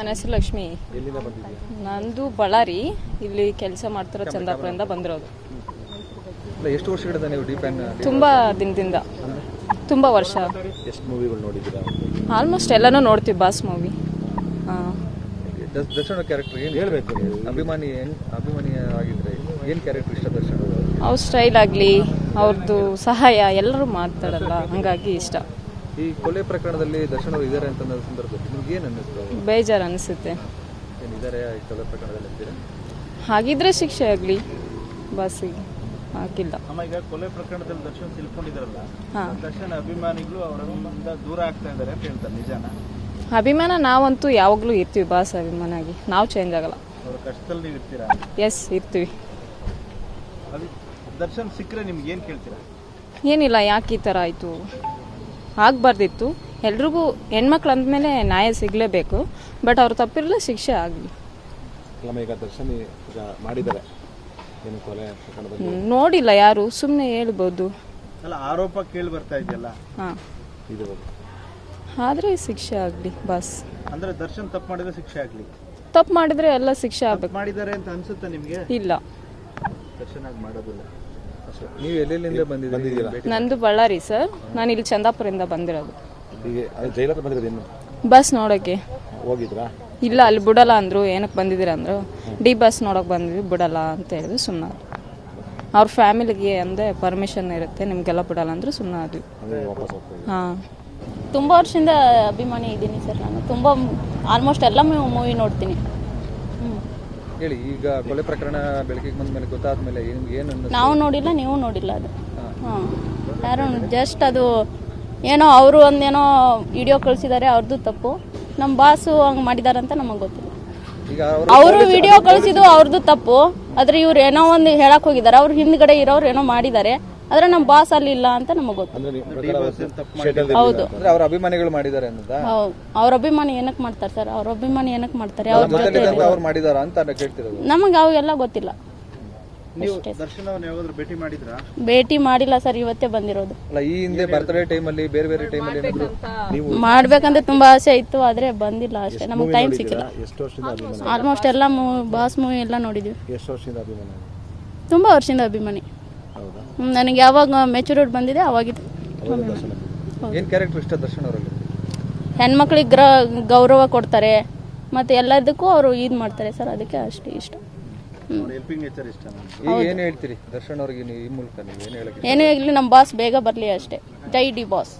ನನ್ನ ಹೆಸರು ಲಕ್ಷ್ಮಿ. ನಂದು ಬಳ್ಳಾರಿ. ಇಲ್ಲಿ ಕೆಲಸ ಮಾಡ್ತಿರೋ ಚಂದಾಪುರದಿಂದ ಬಂದಿರೋದು. ಎಷ್ಟು ವರ್ಷಗಳಿಂದ ನೀವು ಡಿ ಪ್ಯಾನ್ ತುಂಬ ದಿನದಿಂದ. ತುಂಬಾ ವರ್ಷ. ಎಷ್ಟು ಮೂವಿಗಳು ನೋಡಿದ್ದೀರಾ? ಆಲ್ಮೋಸ್ಟ್ ಎಲ್ಲನೂ ನೋಡ್ತೀವಿ ಬಾಸ್ ಮೂವಿ. ದರ್ಶನ್ ಕ್ಯಾರೆಕ್ಟರ್ ಏನು ಹೇಳಬೇಕು ಅಭಿಮಾನಿ ಅಭಿಮಾನಿ ಆಗಿದ್ರೆ ಏನು ಕ್ಯಾರೆಕ್ಟರ್ ಇಷ್ಟ ದರ್ಶನ ಅವ್ರ ಸ್ಟೈಲ್ ಆಗಲಿ ಅವ್ರದ್ದು ಸಹಾಯ ಎಲ್ಲರೂ ಮಾತಾಡಲ್ಲ ಹಂಗಾಗಿ ಇಷ್ಟ. ಈ ಕೊಲೆ ಪ್ರಕರಣದಲ್ಲಿ ದರ್ಶನ್ ಅವರು ಇದ್ದಾರೆ ಅಂತ ಸಂದರ್ಭದಲ್ಲಿ ನಿಮ್ಗೆ ಏನು ಅನ್ನಿಸ್ತು? ಬೇಜಾರು ಅನಿಸುತ್ತೆ. ಏನಿದ್ದಾರೆ ಈ ಕೊಲೆ ಪ್ರಕರಣದಲ್ಲಿ ಅಂತೀರಾ? ಹಾಗಿದ್ರೆ ಶಿಕ್ಷೆ ಆಗಲಿ ಬಸ್ಸಿಗೆ ಹಾಕಿಲ್ಲ. ಅಮ್ಮ ಈಗ ಕೊಲೆ ಪ್ರಕರಣದಲ್ಲಿ ದರ್ಶನ್ ತಿಳ್ಕೊಂಡಿದಾರಲ್ಲ ಹಾಂ. ದರ್ಶನ್ ಅಭಿಮಾನಿಗಳು ಅವರಿಂದ ದೂರ ಆಗ್ತಾ ಇದ್ದಾರೆ ಅಂತ ಹೇಳ್ತಾರೆ ನಿಜಾನ? ಅಭಿಮಾನ ನಾವಂತೂ ಯಾವಾಗಲೂ ಇರ್ತೀವಿ ಬಾಸ್ ಅಭಿಮಾನ ಆಗಿ. ನಾವು ಚೇಂಜ್ ಆಗಲ್ಲ. ಅವ್ರ ಕಷ್ಟದಲ್ಲಿ ನೀವು ಇರ್ತೀರಾ? ಎಸ್ ಇರ್ತೀವಿ. ಅದು ದರ್ಶನ್ ಸಿಕ್ಕರೆ ನಿಮ್ಗೆ ಏನು ಕೇಳ್ತೀರಾ? ಏನಿಲ್ಲ ಯಾಕೆ ಈ ಥರ ಆಯಿತು? ಆಗಬಾರ್ದಿತ್ತು. ಎಲ್ರಿಗೂ ಹೆಣ್ಮಕ್ಳು ಅಂದಮೇಲೆ ನ್ಯಾಯ ಸಿಗಲೇಬೇಕು. ಬಟ್ ಅವ್ರು ತಪ್ಪಿರಲ್ಲ ಶಿಕ್ಷೆ ಆಗಲಿ. ಅಲ್ಲಮ್ಮ ಈಗ ದರ್ಶನ್ ಈಗ ಮಾಡಿದ್ದಾರೆ. ಏನು ಕೊಲೆ ಪ್ರಕರಣದಲ್ಲಿ? ನೋಡಿಲ್ಲ ಯಾರು ಸುಮ್ಮನೆ ಹೇಳ್ಬೋದು. ಅಲ್ಲ ಆರೋಪ ಕೇಳಿ ಬರ್ತಾ ಇದೆಯಲ್ಲ? ಹಾಂ. ಇದು ಆದರೆ ಶಿಕ್ಷೆ ಆಗಲಿ ಬಸ್. ಅಂದ್ರೆ ದರ್ಶನ್ ತಪ್ಪು ಮಾಡಿದ್ರೆ ಶಿಕ್ಷೆ ಆಗ್ಲಿ? ತಪ್ಪು ಮಾಡಿದ್ರೆ ಎಲ್ಲ ಶಿಕ್ಷೆ ಆಗ್ಬೇಕು. ಮಾಡಿದ್ದಾರೆ ಅಂತ ಅನ್ಸುತ್ತೆ ನಿಮಗೆ? ಇಲ್ಲ. ದರ್ಶನ ಆಗಿ ಮಾಡೋದಿಲ್ಲ. ನೀವು ಎಲ್ಲೆಲ್ಲಿಂದ ಬಂದಿದ್ದೀರಾ? ನಂದು ಬಳ್ಳಾರಿ ಸರ್. ನಾನು ಇಲ್ಲಿ ಚಂದಾಪುರದಿಂದ ಬಂದಿರೋದು. ಜೈಲ ಹತ್ರ ಬಸ್ ನೋಡಕ್ಕೆ ಹೋಗಿದ್ರಾ? ಇಲ್ಲ ಅಲ್ಲಿ ಬಿಡಲ್ಲ ಅಂದ್ರು. ಏನಕ್ಕೆ ಬಂದಿದ್ದೀರಾ ಅಂದ್ರು. ಡಿ ಬಸ್ ನೋಡೋಕೆ ಬಂದಿದ್ವಿ ಬಿಡಲ್ಲ ಅಂತ ಹೇಳಿದ್ರು ಸುಮ್ಮನೆ ಅವ್ರ ಫ್ಯಾಮಿಲಿಗೆ ಅಂದೆ ಪರ್ಮಿಷನ್ ಇರುತ್ತೆ ನಿಮಗೆಲ್ಲ ಬಿಡಲ್ಲ ಅಂದರು ಸುಮ್ಮನೆ ಆದ್ವಿ ಅಂದರೆ ವಾಪಸ್ ಹೋಗ್ತಾ ಹಾಂ. ತುಂಬ ವರ್ಷದಿಂದ ಅಭಿಮಾನಿ ಇದ್ದೀನಿ ಸರ್ ನಾನು. ತುಂಬ ಆಲ್ಮೋಸ್ಟ್ ಎಲ್ಲ ಮೂವಿ ನೋಡ್ತೀನಿ. ಹೇಳಿ ಈಗ ಕೊಲೆ ಪ್ರಕರಣ ಬೆಳಕಿಗೆ ಬಂದ ಮೇಲೆ ಗೊತ್ತಾದ ಮೇಲೆ ಏನು ನಾವು ನೋಡಿಲ್ಲ ನೀವು ನೋಡಿಲ್ಲ ಅದು. ಹಾಂ. ಯಾರು ಜಸ್ಟ್ ಅದು ಏನೋ ಅವರು ಒಂದೇನೋ ವಿಡಿಯೋ ಕಳಿಸಿದ್ದಾರೆ ಅವ್ರದ್ದು ತಪ್ಪು. ನಮ್ಮ ಬಾಸು ಹಂಗೆ ಮಾಡಿದಾರಂತ ಅಂತ ನಮಗೆ ಗೊತ್ತಿಲ್ಲ. ಅವರು ವಿಡಿಯೋ ಕಳಿಸಿದ್ದು ಅವ್ರದ್ದು ತಪ್ಪು. ಆದ್ರೆ ಇವ್ರು ಏನೋ ಒಂದು ಹೇಳಕ್ ಹೋಗಿದ್ದಾರೆ ಅವ್ರ ಹಿಂದ್ಗಡೆ ಇರೋರು ಏನೋ ಮಾಡಿದ್ದಾರೆ. ಆದ್ರೆ ನಮ್ಮ ಬಾಸ್ ಅಲ್ಲಿ ಇಲ್ಲ ಅಂತ ನಮಗೆ ಗೊತ್ತು. ಹೌದು. ಅವ್ರ ಅಭಿಮಾನಿಗಳು ಮಾಡಿದ್ದಾರೆ ಅವ್ರ ಅಭಿಮಾನಿ ಏನಕ್ಕೆ ಮಾಡ್ತಾರೆ ಸರ್? ಅವ್ರ ಅಭಿಮಾನಿ ಏನಕ್ಕೆ ಮಾಡ್ತಾರೆ? ಅವ್ರ ಜೊತೆ ನಮಗೆ ಅವೆಲ್ಲ ಗೊತ್ತಿಲ್ಲ. ನೀವು ದರ್ಶನ್ ಅವ್ರನ್ನ ಯಾವಾಗಾದ್ರೂ ಭೇಟಿ ಮಾಡಿದ್ರಾ? ಭೇಟಿ ಮಾಡಿಲ್ಲ ಸರ್. ಇವತ್ತೇ ಬಂದಿರೋದು. ಅಲ್ಲ ಈ ಹಿಂದೆ ಬರ್ತ್ಡೇ ಅಲ್ಲಿ ಬೇರೆ ಬೇರೆ ಟೈಮ್ ಅಲ್ಲಿ ನೀವು ಮಾಡ್ಬೇಕಂತ ತುಂಬಾ ಆಸೆ ಇತ್ತು ಆದ್ರೆ ಬಂದಿಲ್ಲ ಅಷ್ಟೇ. ನಮಗೆ ಟೈಮ್ ಸಿಕ್ಕಿಲ್ಲ. ಆಲ್ಮೋಸ್ಟ್ ಎಲ್ಲ ಬಾಸ್ ಮೂವಿ ಎಲ್ಲ ನೋಡಿದ್ವಿ. ಎಷ್ಟು ವರ್ಷದಿಂದ ಅಭಿಮಾನ? ತುಂಬಾ ವರ್ಷದಿಂದ ಅಭಿಮಾನಿ. ನನಗೆ ಯಾವಾಗ ಮೆಚುರಿಟಿ ಬಂದಿದೆ ಅವಾಗಿದ್ದು ಏನು ಕ್ಯಾರೆಕ್ಟರ್ ಇಷ್ಟ ದರ್ಶನ್ ಅವರಲ್ಲಿ? ಹೆಣ್ಮಕ್ಳಿಗೆ ಗ್ರ ಗೌರವ ಕೊಡ್ತಾರೆ ಮತ್ತೆ ಎಲ್ಲದಕ್ಕೂ ಅವರು ಇದು ಮಾಡ್ತಾರೆ ಸರ್ ಅದಕ್ಕೆ ಅಷ್ಟೇ ಇಷ್ಟ. ಹೆಲ್ಪಿಂಗ್ ನೇಚರ್ ಇಷ್ಟ ಈಗ ಏನ್ ಹೇಳ್ತೀರಿ ದರ್ಶನ್ ಅವ್ರಿಗೆ ಈ ಮೂಲಕ ನೀವು ಏನ್ ಹೇಳಕ್ಕೆ ಏನೇ ಆಗಲಿ ನಮ್ಮ ಬಾಸ್ ಬೇಗ ಬರಲಿ ಅಷ್ಟೇ. ಜೈ ಡಿ ಬಾಸ್